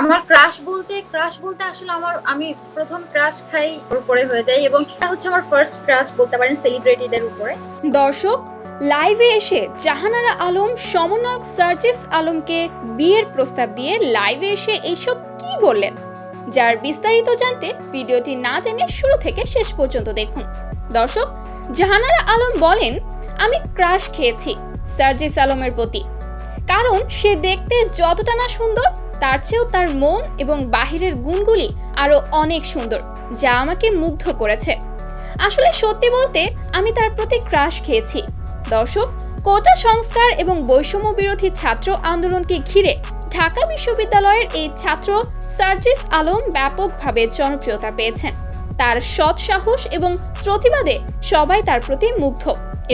আমার ক্রাশ বলতে ক্রাশ বলতে আসলে আমার, আমি প্রথম ক্রাশ খাই উপরে হয়ে যায় এবং এটা হচ্ছে আমার ফার্স্ট ক্রাশ বলতে পারেন সেলিব্রিটিদের উপরে। দর্শক লাইভে এসে জাহানারা আলম, সমন্বয়ক সার্জিস আলমকে বিয়ের প্রস্তাব দিয়ে লাইভে এসে এইসব কি বললেন? যার বিস্তারিত জানতে ভিডিওটি না জেনে শুরু থেকে শেষ পর্যন্ত দেখুন। দর্শক, জাহানারা আলম বলেন, আমি ক্রাশ খেয়েছি সার্জিস আলমের প্রতি। কারণ সে দেখতে যতটা না সুন্দর তার চেয়েও তার মন এবং বাহিরের গুণগুলি আরও অনেক সুন্দর, যা আমাকে মুগ্ধ করেছে। আসলে সত্যি বলতে, আমি তার প্রতি ক্রাশ খেয়েছি। দর্শক, কোটা সংস্কার এবং বৈষম্য বিরোধী ছাত্র আন্দোলনকে ঘিরে ঢাকা বিশ্ববিদ্যালয়ের এই ছাত্র সার্জিস আলম ব্যাপকভাবে জনপ্রিয়তা পেয়েছেন। তার সৎ সাহস এবং প্রতিবাদে সবাই তার প্রতি মুগ্ধ।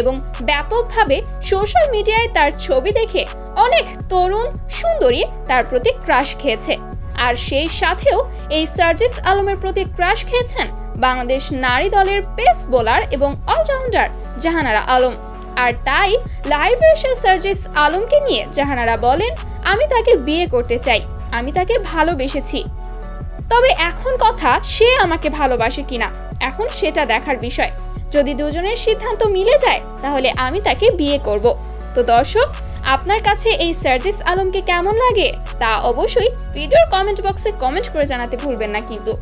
এবং ব্যাপকভাবে সোশ্যাল মিডিয়ায় তার ছবি দেখে অনেক তরুণ সুন্দরী তার প্রতি ক্রাশ খেয়েছে। আর সেই সাথেও এই সার্জিস আলমের প্রতি ক্রাশ খেয়েছেন বাংলাদেশ নারী দলের পেস বোলার এবং অলরাউন্ডার জাহানারা আলম। আর তাই লাইভে এসে সার্জিস আলমকে নিয়ে জাহানারা বলেন, আমি তাকে বিয়ে করতে চাই, আমি তাকে ভালোবেসেছি। তবে এখন কথা সে আমাকে ভালোবাসে কিনা, এখন সেটা দেখার বিষয়। যদি দুজনের সিদ্ধান্ত মিলে যায়, তাহলে আমি তাকে বিয়ে করব। তো দর্শক, আপনার কাছে এই সার্জিস আলমকে কেমন লাগে তা অবশ্যই ভিডিওর কমেন্ট বক্সে কমেন্ট করে জানাতে ভুলবেন না কিন্তু।